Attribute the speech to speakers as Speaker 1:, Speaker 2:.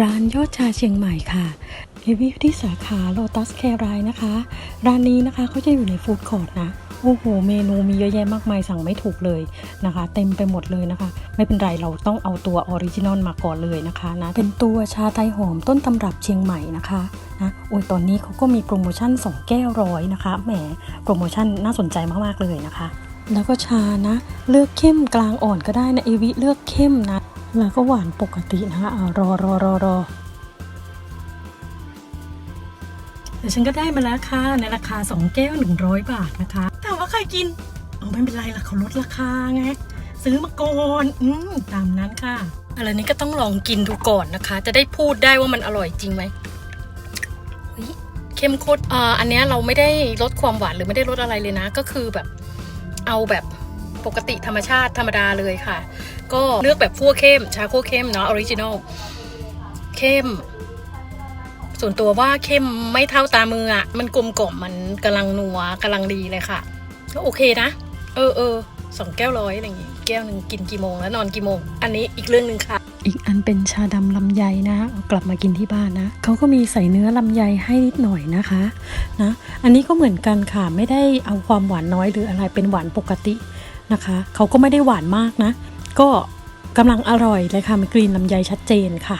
Speaker 1: ร้านยอดชาเชียงใหม่ค่ะเอวิวที่สาขาโลตัสแครายนะคะ ร้านนี้นะคะเขาจะอยู่ในฟู้ดคอร์ทนะ โอ้โห เมนูมีเยอะแยะมากมายสั่งไม่ถูกเลยนะคะ เต็มไปหมดเลยนะคะ ไม่เป็นไรเราต้องเอาตัวออริจินอลมาก่อนเลยนะคะนะ เป็นตัวชาไทยหอมต้นตำรับเชียงใหม่นะคะนะโอ้ยตอนนี้เขาก็มีโปรโมชั่น 2 แก้วร้อยนะคะ แหม โปรโมชั่นน่าสนใจมากๆเลยนะคะ แล้วก็ชานะ เลือกเข้มกลางอ่อนก็ได้นะเอวิเลือกเข้มนะ แล้วก็หวานปกตินะคะอ่ารอรอรอรอเดี๋ยวฉันก็ได้มาแล้วค่ะ ในราคา 2 แก้ว 100 บาทนะคะถามว่าใครกินเอาไม่เป็นไรล่ะเขาลดราคาไง ซื้อมาก่อนอืมตามนั้นค่ะอะไรนี้ก็ต้องลองกินดูก่อนนะคะ จะได้พูดได้ว่ามันอร่อยจริงไหมเฮ้ยเข้มข้นอ่าอันนี้เราไม่ได้ลดความหวานหรือไม่ได้ลดอะไรเลยนะ ก็คือแบบ เอาแบบ ปกติธรรมชาติธรรมดาเลยค่ะ ก็เลือกแบบคั่วเข้ม ชาคั่วเข้มเนาะออริจินอลเข้ม ส่วนตัวว่าเข้มไม่เท่าตามืออะมันกลมกล่อมมันกำลังนัวกำลังดีเลยค่ะก็โอเคนะ เออเออสองแก้วร้อยอะไรอย่างงี้แก้วหนึ่งกินกี่โมงแล้วนอนกี่โมง อันนี้อีกเรื่องหนึ่งค่ะ อีกอันเป็นชาดำลำไยนะเอากลับมากินที่บ้านนะเขาก็มีใส่เนื้อลำไยให้นิดหน่อยนะคะนะอันนี้ก็เหมือนกันค่ะไม่ได้เอาความหวานน้อยหรืออะไรเป็นหวานปกติ นะคะเขาก็ไม่ได้หวานมากนะ ก็กำลังอร่อยเลยค่ะมีกลิ่นลำไยชัดเจนค่ะ